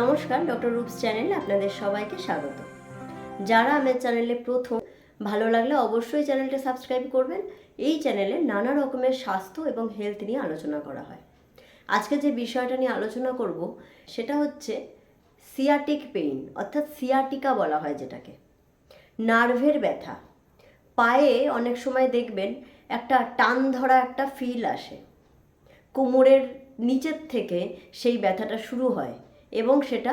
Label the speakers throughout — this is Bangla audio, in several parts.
Speaker 1: নমস্কার, ডক্টর রূপস চ্যানেলে আপনাদের সবাইকে স্বাগত। যারা আমার চ্যানেলে প্রথম, ভালো লাগলে অবশ্যই চ্যানেলটা সাবস্ক্রাইব করবেন। এই চ্যানেলে নানা রকমের স্বাস্থ্য এবং হেলথ নিয়ে আলোচনা করা হয়। আজকে যে বিষয়টা নিয়ে আলোচনা করব, সেটা হচ্ছে সিয়াটিক পেইন, অর্থাৎ সিয়াটিকা বলা হয় যেটাকে। নার্ভের ব্যথা। পায়ে অনেক সময় দেখবেন একটা টান ধরা একটা ফিল আসে। কোমরের নিচের থেকে সেই ব্যথাটা শুরু হয়। এবং সেটা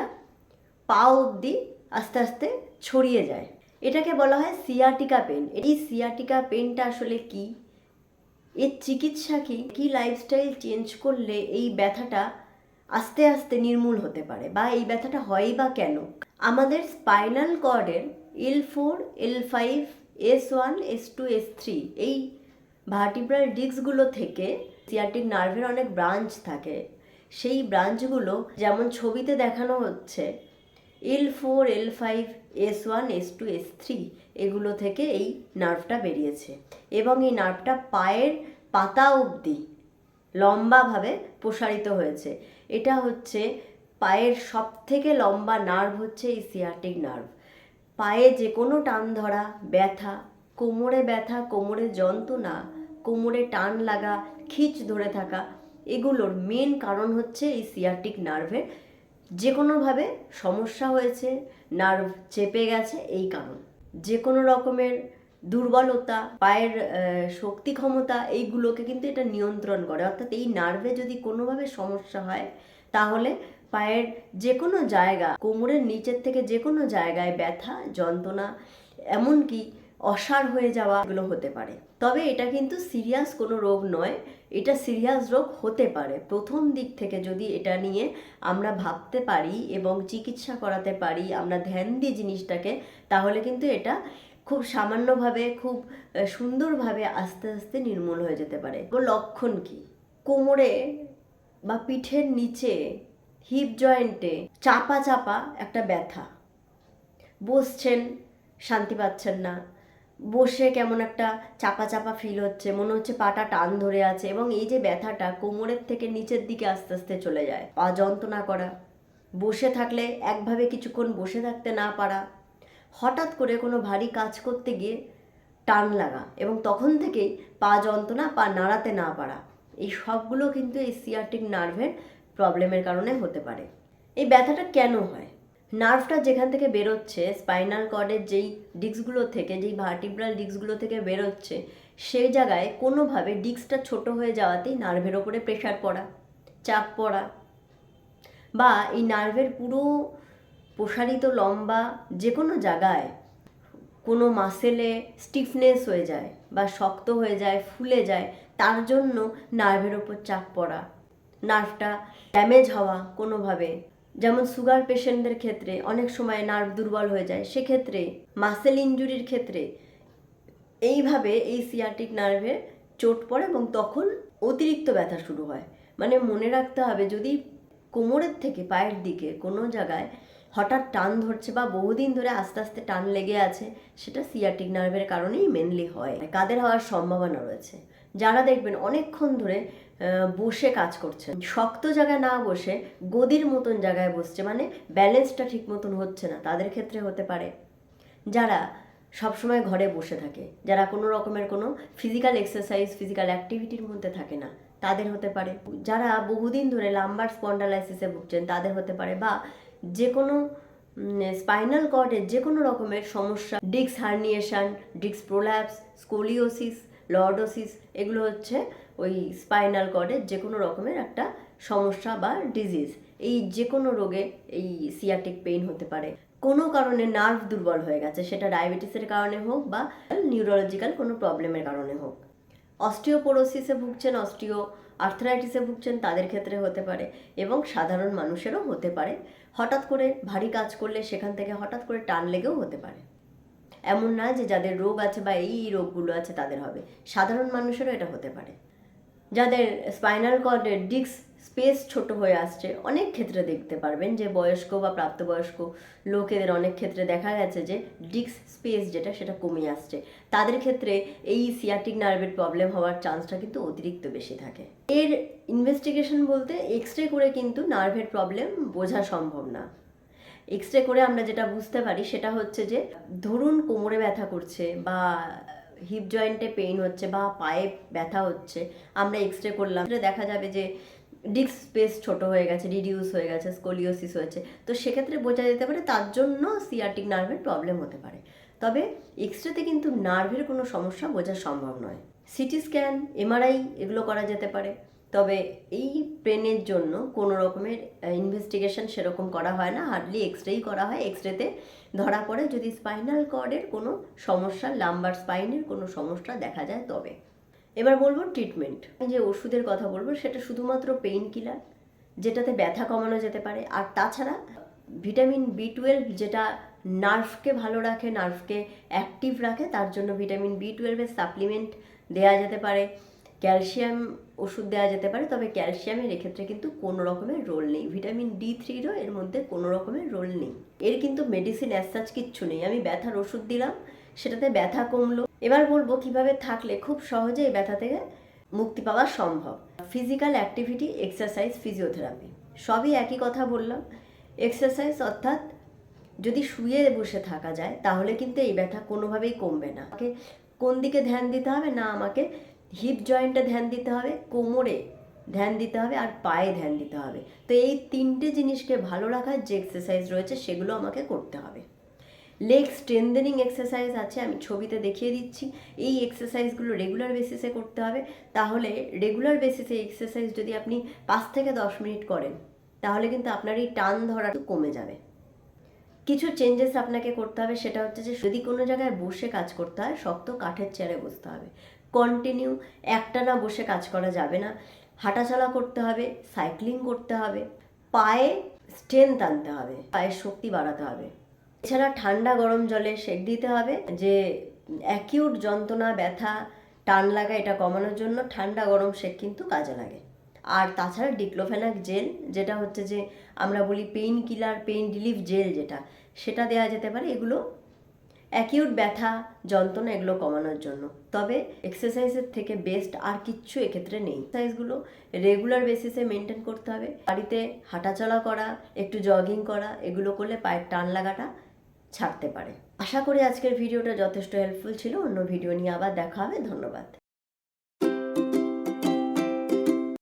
Speaker 1: পা অবধি আস্তে আস্তে ছড়িয়ে যায়। এটাকে বলা হয় সিয়াটিকা পেন। এই সিয়াটিকা পেনটা আসলে কি? এর চিকিৎসা কি? কী লাইফস্টাইল চেঞ্জ করলে এই ব্যথাটা আস্তে আস্তে নির্মূল হতে পারে বা এই ব্যথাটা হয় বা কেন? আমাদের spinal কর্ডের L four, L five, S one, S two, S three এই ভার্টিব্রাল ডিস্কগুলো থেকে সিয়াটিক নার্ভের অনেক ব্রাঞ্চ থাকে। সেই ব্রাঞ্চগুলো যেমন ছবিতে দেখানো হচ্ছে, L four, L five, S one, S two, S three, এগুলো থেকে এই নার্ভটা বেরিয়েছে এবং এই নার্ভটা পায়ের পাতা অবধি লম্বাভাবে প্রসারিত হয়েছে। এটা হচ্ছে পায়ের সব থেকে লম্বা নার্ভ হচ্ছে এই সিয়াটিক নার্ভ। পায়ে যে কোনো টান ধরা, ব্যথা, কোমরে ব্যথা, কোমরে যন্ত্রণা, কোমরে টান লাগা, খিচ ধরে থাকা এগুলোর মেন কারণ হচ্ছে এই সিয়াটিক নার্ভের যে কোনোভাবে সমস্যা হয়েছে নার্ভ চেপে গেছে, এই কারণ। যে কোনো রকমের দুর্বলতা, পায়ের শক্তি ক্ষমতা, এইগুলোকে কিন্তু এটা নিয়ন্ত্রণ করে। অর্থাৎ এই নার্ভে যদি কোনোভাবে সমস্যা হয়, তাহলে পায়ের যে কোনো জায়গা, কোমরের নিচের থেকে যে কোনো জায়গায় ব্যথা, যন্ত্রণা, এমনকি অসাড় হয়ে যাওয়া এগুলো হতে পারে। তবে এটা কিন্তু সিরিয়াস কোনো রোগ নয়, এটা সিরিয়াস রোগ হতে পারে। প্রথম দিক থেকে যদি এটা নিয়ে আমরা ভাবতে পারি এবং চিকিৎসা করাতে পারি, আমরা ধ্যান দিই জিনিসটাকে, তাহলে কিন্তু এটা খুব সামান্যভাবে, খুব সুন্দরভাবে আস্তে আস্তে নির্মূল হয়ে যেতে পারে। লক্ষণ কি? কোমরে বা পিঠের নিচে হিপ জয়েন্টে চাপা চাপা একটা ব্যথা। বসছেন, শান্তি পাচ্ছেন না। বসে কেমন একটা চাপা চাপা ফিল হচ্ছে, মনে হচ্ছে পাটা টান ধরে আছে এবং এই যে ব্যথাটা কোমরের থেকে নিচের দিকে আস্তে আস্তে চলে যায় পা যন্ত্রণা করা। বসে থাকলে একভাবে কিছুক্ষণ বসে থাকতে না পারা, হঠাৎ করে কোনো ভারী কাজ করতে গিয়ে টান লাগা এবং তখন থেকেই পা যন্ত্রণা, পা নাড়াতে না পারা। এই সবগুলো কিন্তু এই সিয়াটিক নার্ভের প্রবলেমের কারণে হতে পারে। এই ব্যথাটা কেন হয়? নার্ভটা যেখান থেকে বেরোচ্ছে, স্পাইনাল কর্ডের যেই ডিস্কগুলো থেকে, যেই ভার্টিব্রাল ডিস্কগুলো থেকে বেরোচ্ছে, সেই জায়গায় কোনোভাবে ডিস্কটা ছোট হয়ে যাওয়াতেই নার্ভের ওপরে প্রেশার পড়া, চাপ পড়া। বা এই নার্ভের পুরো প্রসারিত লম্বা যে কোনো জায়গায় কোনো মাসেলে স্টিফনেস হয়ে যায় বা শক্ত হয়ে যায়, ফুলে যায়, তার জন্য নার্ভের ওপর চাপ পড়া। নার্ভটা ড্যামেজ হওয়া কোনোভাবে যেমন সুগার পেশেন্টদের ক্ষেত্রে অনেক সময় নার্ভ দুর্বল হয়ে যায়, সেক্ষেত্রে মাসেল ইনজুরির ক্ষেত্রে এইভাবে এই সিয়াটিক নার্ভে চোট পড়ে এবং তখন অতিরিক্ত ব্যথা শুরু হয়। মানে মনে রাখতে হবে, যদি কোমরের থেকে পায়ের দিকে কোনো জায়গায় হঠাৎ টান ধরছে বা বহুদিন ধরে আস্তে আস্তে টান লেগে আছে, সেটা সিয়াটিক নার্ভের কারণেই মেনলি হয়। কাদের হওয়ার সম্ভাবনা রয়েছে। যারা দেখবেন অনেকক্ষণ ধরে বসে কাজ করছেন। শক্ত জায়গায় না বসে, গদির মতন জায়গায় বসছে মানে ব্যালেন্সটা ঠিক মতন হচ্ছে না। তাদের ক্ষেত্রে হতে পারে। যারা সবসময় ঘরে বসে থাকে, যারা কোনো রকমের কোনো ফিজিক্যাল এক্সারসাইজ ফিজিক্যাল অ্যাক্টিভিটির মধ্যে থাকে না, তাদের হতে পারে। যারা বহুদিন ধরে লাম্বার স্পন্ডালাইসিসে ভুগছেন, তাদের হতে পারে। বা যে কোনো স্পাইনাল কর্ডের যে কোনো রকমের সমস্যা ডিক্স হার্নিয়েশন ডিক্স প্রোল্যাপস স্কোলিওসিস লর্ডোসিস এগুলো হচ্ছে ওই স্পাইনাল কর্ডের যে কোনো রকমের একটা সমস্যা বা ডিজিজ এই যে কোনো রোগে এই সিয়াটিক পেইন হতে পারে। কোনো কারণে নার্ভ দুর্বল হয়ে গেছে, সেটা ডায়াবেটিসের কারণে হোক বা নিউরোলজিক্যাল কোনো প্রবলেমের কারণে হোক। অস্টিওপোরোসিসে ভুগছেন অস্টিও আর্থ্রাইটিসে ভুগছেন, তাদের ক্ষেত্রে হতে পারে এবং সাধারণ মানুষেরও হতে পারে। হঠাৎ করে ভারী কাজ করলে সেখান থেকে হঠাৎ করে টান লেগেও হতে পারে। এমন না যে যাদের রোগ আছে বা এই রোগগুলো আছে তাদের হবে। সাধারণ মানুষেরও এটা হতে পারে। যাদের স্পাইনাল কর্ডের ডিস্ক স্পেস ছোট হয়ে আসছে, অনেক ক্ষেত্রে দেখতে পারবেন যে বয়স্ক বা প্রাপ্তবয়স্ক লোকেদের অনেক ক্ষেত্রে দেখা গেছে যে ডিস্ক স্পেস যেটা সেটা কমে আসছে। তাদের ক্ষেত্রে এই সিয়াটিক নার্ভের প্রবলেম হওয়ার চান্সটা কিন্তু অতিরিক্ত বেশি থাকে। এর ইনভেস্টিগেশন বলতে এক্স রে করে কিন্তু নার্ভের প্রবলেম বোঝা সম্ভব না। এক্স রে করে আমরা যেটা বুঝতে পারি সেটা হচ্ছে যে, ধরুন কোমরে ব্যথা করছে বা হিপ জয়েন্টে পেইন হচ্ছে বা পায়ে ব্যথা হচ্ছে, আমরা এক্স রে করলাম দেখা যাবে যে ডিস্ক স্পেস ছোট হয়ে গেছে রিডিউস হয়ে গেছে স্কোলিওসিস হয়েছে। তো সেক্ষেত্রে বোঝা যেতে পারে তার জন্য সিয়াটিক নার্ভের প্রবলেম হতে পারে। তবে এক্স রেতে কিন্তু নার্ভের কোনো সমস্যা বোঝা সম্ভব নয়। সিটি স্ক্যান এমআরআই এগুলো করা যেতে পারে। তবে এই পেনের জন্য কোনো রকমের ইনভেস্টিগেশন সেরকম করা হয় না। হার্ডলি এক্স রেই করা হয়। এক্স রেতে ধরা পড়ে যদি স্পাইনাল কর্ডের কোনো সমস্যা লাম্বার স্পাইনের কোনো সমস্যা দেখা যায় তবে। এবার বলব ট্রিটমেন্ট যে ওষুধের কথা বলব, সেটা শুধুমাত্র পেইন কিলার যেটাতে ব্যথা কমানো যেতে পারে। আর তাছাড়া ভিটামিন বি টুয়েলভ যেটা নার্ভকে ভালো রাখে, নার্ভকে অ্যাক্টিভ রাখে, তার জন্য ভিটামিন বি টুয়েলভের সাপ্লিমেন্ট দেওয়া যেতে পারে। ক্যালসিয়াম ওষুধ দেওয়া যেতে পারে, তবে ক্যালসিয়ামের এক্ষেত্রে কিন্তু কোনো রকমের রোল নেই। ভিটামিন ডি থ্রিরও এর মধ্যে কোনো রকমের রোল নেই। এর কিন্তু মেডিসিন অ্যাসাচ কিচ্ছু নেই। আমি ব্যথার ওষুধ দিলাম, সেটাতে ব্যথা কমলো। এবার বলব কীভাবে থাকলে খুব সহজে এই ব্যথা থেকে মুক্তি পাওয়া সম্ভব। ফিজিক্যাল অ্যাক্টিভিটি এক্সারসাইজ ফিজিওথেরাপি সবই একই কথা বললাম। এক্সারসাইজ অর্থাৎ যদি শুয়ে বসে থাকা যায়, তাহলে কিন্তু এই ব্যথা কোনোভাবেই কমবে না। কোন দিকে ধ্যান দিতে হবে? না, আমাকে হিপ জয়েন্টে ধ্যান দিতে হবে, কোমরে ধ্যান দিতে হবে আর পায়ে ধ্যান দিতে হবে। তো এই তিনটে জিনিসকে ভালো রাখার যে এক্সারসাইজ রয়েছে সেগুলো আমাকে করতে হবে। লেগ স্ট্রেন্দেনিং এক্সারসাইজ আছে, আমি ছবিতে দেখিয়ে দিচ্ছি। এই এক্সারসাইজগুলো রেগুলার বেসিসে করতে হবে। তাহলে রেগুলার বেসিসে এক্সারসাইজ যদি আপনি পাঁচ থেকে দশ মিনিট করেন, তাহলে কিন্তু আপনার এই টান ধরা কমে যাবে। কিছু চেঞ্জেস আপনাকে করতে হবে, সেটা হচ্ছে যে যদি কোনো জায়গায় বসে কাজ করতে হয়, শক্ত কাঠের চেয়ারে বসতে হবে। কন্টিনিউ একটানা বসে কাজ করা যাবে না। হাঁটাচলা করতে হবে সাইক্লিং করতে হবে, পায়ে স্ট্রেংথ আনতে হবে, পায়ের শক্তি বাড়াতে হবে। এছাড়া ঠান্ডা গরম জলে সেক দিতে হবে, যে অ্যাকিউট যন্ত্রণা, ব্যথা, টান লাগা এটা কমানোর জন্য ঠান্ডা গরম সেক কিন্তু কাজে লাগে। আর তাছাড়া ডিক্লোফেনাক জেল যেটা হচ্ছে যে আমরা বলি pain killer pain relief gel যেটা, সেটা দেওয়া যেতে পারে। এগুলো অ্যাকিউট ব্যথা, যন্ত্রণা এগুলো কমানোর জন্য। তবে এক্সারসাইজের থেকে বেস্ট আর কিচ্ছু এক্ষেত্রে নেই। এক্সারসাইজগুলো রেগুলার বেসিসে মেনটেন করতে হবে। বাড়িতে হাঁটাচলা করা, একটু জগিং করা, এগুলো করলে পায়ের টান লাগাটা ছাড়তে পারে। আশা করি আজকের ভিডিওটা যথেষ্ট হেল্পফুল ছিল। অন্য ভিডিও নিয়ে আবার দেখা হবে। ধন্যবাদ।